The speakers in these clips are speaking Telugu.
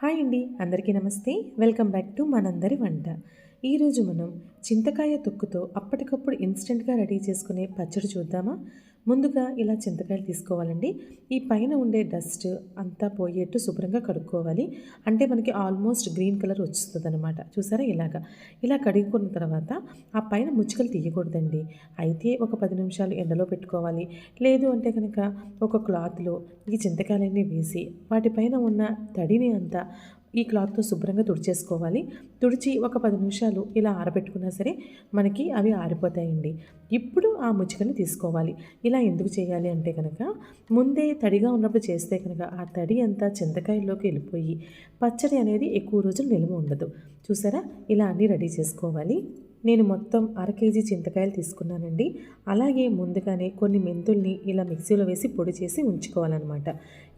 హాయ్ అండి అందరికీ నమస్తే. వెల్కమ్ బ్యాక్ టు మనందరి వంట. ఈరోజు మనం చింతకాయ తొక్కుతో అప్పటికప్పుడు ఇన్స్టెంట్గా రెడీ చేసుకునే పచ్చడి చూద్దామా? ముందుగా ఇలా చింతకాయలు తీసుకోవాలండి. ఈ పైన ఉండే డస్ట్ అంతా పోయేట్టు శుభ్రంగా కడుక్కోవాలి. అంటే మనకి ఆల్మోస్ట్ గ్రీన్ కలర్ వస్తుంది అనమాట చూసారా? ఇలాగా. ఇలా కడుక్కున్న తర్వాత ఆ పైన ముచ్చుకలు తీయకూడదండి. అయితే ఒక పది నిమిషాలు ఎండలో పెట్టుకోవాలి. లేదు అంటే కనుక ఒక క్లాత్లో ఈ చింతకాయలన్నీ వేసి వాటిపైన ఉన్న తడిని అంతా ఈ క్లాత్తో శుభ్రంగా తుడిచేసుకోవాలి. తుడిచి ఒక పది నిమిషాలు ఇలా ఆరబెట్టుకున్నా సరే మనకి అవి ఆరిపోతాయండి. ఇప్పుడు ఆ ముచ్చుకని తీసుకోవాలి. ఇలా ఎందుకు చేయాలి అంటే కనుక ముందే తడిగా ఉన్నప్పుడు చేస్తే కనుక ఆ తడి అంతా చింతకాయల్లోకి వెళ్ళిపోయి పచ్చడి అనేది ఎక్కువ రోజులు నిల్వ ఉండదు. చూసారా? ఇలా అన్నీ రెడీ చేసుకోవాలి. నేను మొత్తం అర కేజీ చింతకాయలు తీసుకున్నానండి. అలాగే ముందుగానే కొన్ని మెంతుల్ని ఇలా మిక్సీలో వేసి పొడి చేసి ఉంచుకోవాలన్నమాట.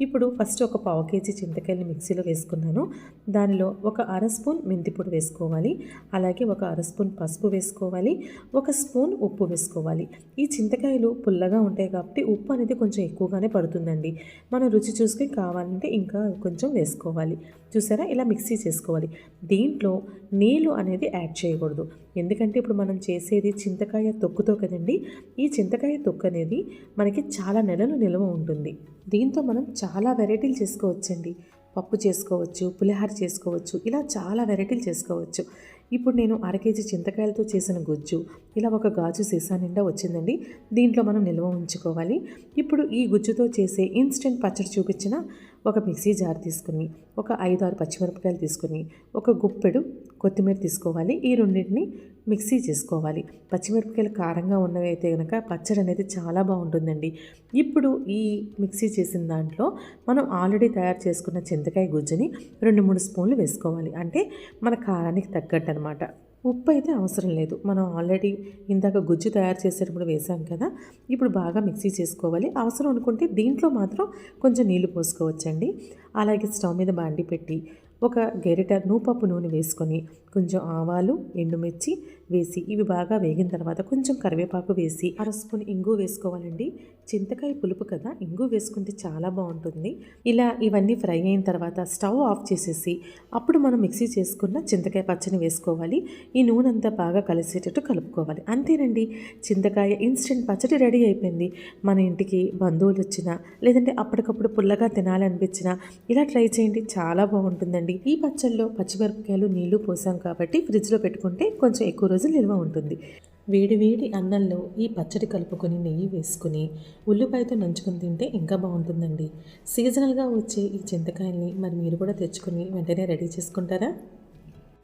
ఇప్పుడు ఫస్ట్ ఒక పావు కేజీ చింతకాయలు మిక్సీలో వేసుకున్నాను. దానిలో ఒక అర స్పూన్ మెంతి పొడి వేసుకోవాలి. అలాగే ఒక అర స్పూన్ పసుపు వేసుకోవాలి. ఒక స్పూన్ ఉప్పు వేసుకోవాలి. ఈ చింతకాయలు పుల్లగా ఉంటాయి కాబట్టి ఉప్పు అనేది కొంచెం ఎక్కువగానే పడుతుందండి. మనం రుచి చూసుకొని కావాలంటే ఇంకా కొంచెం వేసుకోవాలి. చూసారా? ఇలా మిక్సీ చేసుకోవాలి. దీంట్లో నీళ్ళు అనేది యాడ్ చేయకూడదు. ఎందుకంటే ఇప్పుడు మనం చేసేది చింతకాయ తొక్కుతో కదండి. ఈ చింతకాయ తొక్కు అనేది మనకి చాలా నెలలు నిల్వ ఉంటుంది. దీంతో మనం చాలా వెరైటీలు చేసుకోవచ్చండి. పప్పు చేసుకోవచ్చు పులిహార చేసుకోవచ్చు ఇలా చాలా వెరైటీలు చేసుకోవచ్చు. ఇప్పుడు నేను అర కేజీ చింతకాయలతో చేసిన గుజ్జు ఇలా ఒక గాజు సీసా నిండా వచ్చిందండి. దీంట్లో మనం నిల్వ ఉంచుకోవాలి. ఇప్పుడు ఈ గుజ్జుతో చేసే ఇన్స్టెంట్ పచ్చడి చూపించిన ఒక మిక్సీ జార్ తీసుకుని ఒక ఐదు ఆరు పచ్చిమిరపకాయలు తీసుకుని ఒక గుప్పెడు కొత్తిమీర తీసుకోవాలి. ఈ రెండింటిని మిక్సీ చేసుకోవాలి. పచ్చిమిరపకాయలు కారంగా ఉన్నవి అయితే కనుక పచ్చడి అనేది చాలా బాగుంటుందండి. ఇప్పుడు ఈ మిక్సీ చేసిన దాంట్లో మనం ఆల్రెడీ తయారు చేసుకున్న చింతకాయ గుజ్జుని రెండు మూడు స్పూన్లు వేసుకోవాలి. అంటే మన కారానికి తగ్గట్టు అనమాట ఉప్పు అయితే అవసరం లేదు. మనం ఆల్రెడీ ఇందాక గుజ్జు తయారు చేసేటప్పుడు వేసాం కదా ఇప్పుడు బాగా మిక్సీ చేసుకోవాలి. అవసరం అనుకుంటే దీంట్లో మాత్రం కొంచెం నీళ్ళు పోసుకోవచ్చండి. అలాగే స్టవ్ మీద బాండి పెట్టి ఒక గెరిట నూపప్పు నూనె వేసుకొని కొంచెం ఆవాలు ఎండుమిర్చి వేసి ఇవి బాగా వేగిన తర్వాత కొంచెం కరివేపాకు వేసి అర స్పూన్ ఇంగు వేసుకోవాలండి. చింతకాయ పులుపు కదా ఇంగు వేసుకుంటే చాలా బాగుంటుంది. ఇలా ఇవన్నీ ఫ్రై అయిన తర్వాత స్టవ్ ఆఫ్ చేసేసి అప్పుడు మనం మిక్సీ చేసుకున్న చింతకాయ పచ్చని వేసుకోవాలి. ఈ నూనె అంతా బాగా కలిసేటట్టు కలుపుకోవాలి. అంతేనండి చింతకాయ ఇన్స్టెంట్ పచ్చడి రెడీ అయిపోయింది. మన ఇంటికి బంధువులు వచ్చినా లేదంటే అప్పటికప్పుడు పుల్లగా తినాలనిపించినా ఇలా ట్రై చేయండి. చాలా బాగుంటుందండి. ఈ పచ్చళ్ళలో పచ్చిమిరపకాయలు నీళ్ళు పోసాం కాబట్టి ఫ్రిడ్జ్లో పెట్టుకుంటే కొంచెం ఎక్కువ రోజులు నిల్వ ఉంటుంది. వేడి వేడి అన్నంలో ఈ పచ్చడి కలుపుకొని నెయ్యి వేసుకుని ఉల్లిపాయతో నంచుకొని తింటే ఇంకా బాగుంటుందండి. సీజనల్గా వచ్చే ఈ చింతకాయల్ని మరి మీరు కూడా తెచ్చుకొని వెంటనే రెడీ చేసుకుంటారా?